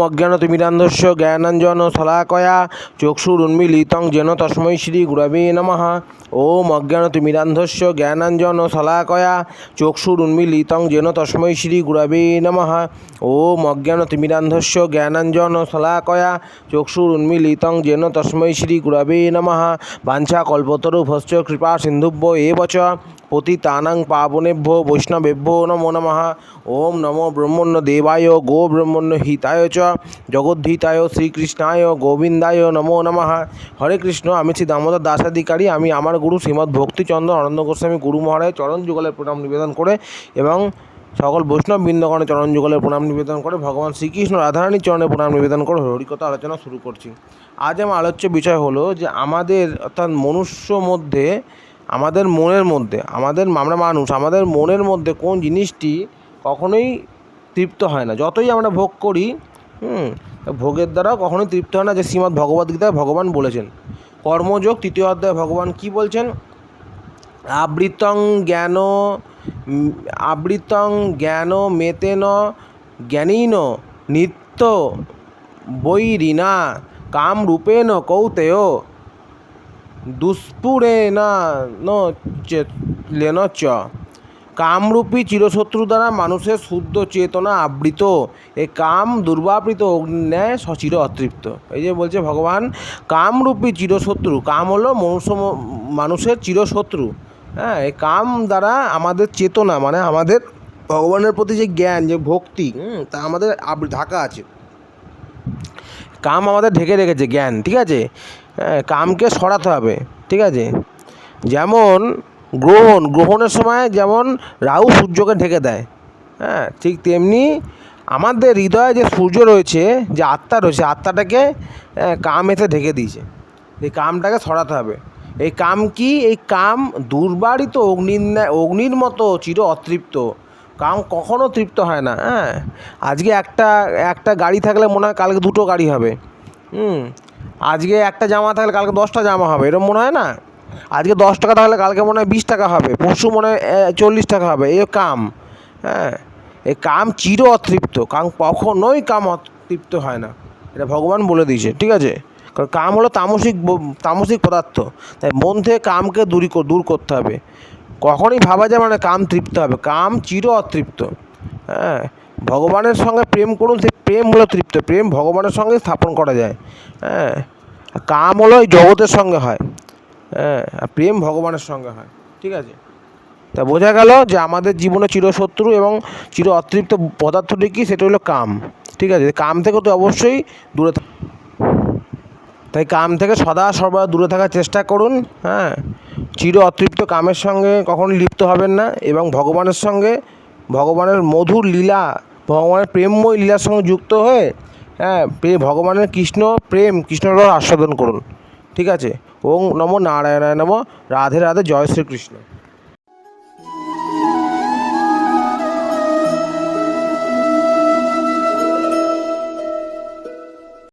অজ্ঞানতিমিরান্ধস্য জ্ঞানাঞ্জন শলাকয়া চক্ষুরুন্মিলিতং যেন তস্মৈ শ্রী গুরবে নমঃ ওম অজ্ঞানতিমিরান্ধস্য জ্ঞানাঞ্জন শলাকয়া চক্ষুরুন্মিলিতং যেন তস্মৈ শ্রী গুরবে নমঃ ওম অজ্ঞানতিমিরান্ধস্য জ্ঞানাঞ্জন শলাকয়া চক্ষুরুন্মিলিতং যেন তস্মৈ শ্রী গুরবে নমঃ বাঞ্ছা কল্পতরু ভস্য কৃপা সিন্ধুভ্য এবচ পতিতানাং পাবনেভ্য বৈষ্ণবেভ্য নমো নমঃ ওম নমো ব্রহ্মণ্য দেবায় গো ব্রহ্মণ্য হিতায় চ জগদ্ধিতায় শ্রীকৃষ্ণায় গোবিন্দায় নমো নমঃ। হরে কৃষ্ণ, আমি শ্রী দামোদর দাসাধিকারী আমি আমার গুরু শ্রীমদ্ ভক্তিচন্দ্র আনন্দ গোস্বামী গুরু মহারাজ চরণ যুগলের প্রণাম নিবেদন করে এবং সকল বৈষ্ণব বৃন্দগণের চরণ যুগলের প্রণাম নিবেদন করে ভগবান শ্রীকৃষ্ণ রাধারানীর চরণে প্রণাম নিবেদন করে হরিকথা আলোচনা শুরু করছি। আজ আমার আলোচ্য বিষয় হলো যে আমাদের, অর্থাৎ মনুষ্য মধ্যে, আমাদের মনের মধ্যে, আমাদের আমরা মানুষ, আমাদের মনের মধ্যে কোন জিনিসটি কখনোই তৃপ্ত হয় না। যতই আমরা ভোগ করি হুম ভোগের দ্বারা কখনোই তৃপ্ত হয় না যে শ্রীমদ্ ভগবদ্গীতায় ভগবান বলেছেন। কর্মযোগ, তৃতীয় অধ্যায়ে, ভগবান কি বলছেন? আবৃতং জ্ঞান আবৃতং জ্ঞান মেতেন, জ্ঞানীন নিত্য বৈরিনা কামরূপেণ কৌতেয়, দুষ্পুরেণ ন চে- লেন চ। কামরূপী চিরশত্রু দ্বারা মানুষের শুদ্ধ চেতনা আবৃত। এ কাম দুর্বাবৃত অগ্ন্যায় সচির অতৃপ্ত। এই যে বলছে ভগবান, কামরূপী চিরশত্রু, কাম হলো মনুষ্য মানুষের চিরশত্রু। হ্যাঁ এই কাম দ্বারা আমাদের চেতনা মানে আমাদের ভগবানের প্রতি যে জ্ঞান, যে ভক্তি তা আমাদের ঢাকা আছে। কাম আমাদের ঢেকে রেখেছে জ্ঞান, ঠিক আছে? হ্যাঁ কামকে সরাতে হবে, ঠিক আছে? যেমন গ্রহণ, গ্রহণের সময় যেমন রাহু সূর্যকে ঢেকে দেয় হ্যাঁ ঠিক তেমনি আমাদের হৃদয়ে যে সূর্য রয়েছে, যে আত্মা রয়েছে, আত্মাটাকে কাম এতে ঢেকে দিয়েছে। এই কামটাকে সরাতে হবে। এই কাম কি? এই কাম দুর্বারিত অগ্নির অগ্নির মতো চির অতৃপ্ত। কাম কখনও তৃপ্ত হয় না হ্যাঁ। আজকে একটা একটা গাড়ি থাকলে মনে হয় কালকে দুটো গাড়ি হবে। হুম, আজকে একটা জামা থাকলে কালকে দশটা জামা হবে এরকম মনে হয় না? আজকে দশ টাকা থাকলে কালকে মনে হয় বিশ টাকা হবে, পরশু মনে হয় চল্লিশ টাকা হবে এই কাম হ্যাঁ এই কাম চির অতৃপ্ত, কাম কখনোই কাম অতৃপ্ত হয় না, এটা ভগবান বলে দিয়েছে, ঠিক আছে? কারণ কাম হলো তামসিক তামসিক পদার্থ, তাই মন থেকে কামকে দূরী দূর করতে হবে, কখনই ভাবা যায় মানে কাম তৃপ্ত হবে, কাম চির অতৃপ্ত হ্যাঁ ভগবানের সঙ্গে প্রেম করুন সেই প্রেম হলো তৃপ্ত, প্রেম ভগবানের সঙ্গে স্থাপন করা যায় হ্যাঁ কাম হলো এই জগতের সঙ্গে হয় প্রেম ভগবানের সঙ্গে হয়, ঠিক আছে? তা বোঝা গেল যে আমাদের জীবনে চিরশত্রু এবং চির অতৃপ্ত পদার্থটি কী সেটা হলো কাম, ঠিক আছে? কাম থেকে তো অবশ্যই দূরে তাই কাম থেকে সদা সর্বদা দূরে থাকার চেষ্টা করুন হ্যাঁ? চির অতৃপ্ত কামের সঙ্গে কখনো লিপ্ত হবেন না এবং ভগবানের সঙ্গে ভগবানের মধুর লীলা, ভগবানের প্রেমময় লীলার সঙ্গে যুক্ত হয়ে হ্যাঁ ভগবানের কৃষ্ণ প্রেম কৃষ্ণরস আস্বাদন করুন। ঠিক আছে? ওং নমো নারায়ণায় নমো। রাধে রাধে জয় শ্রীকৃষ্ণ।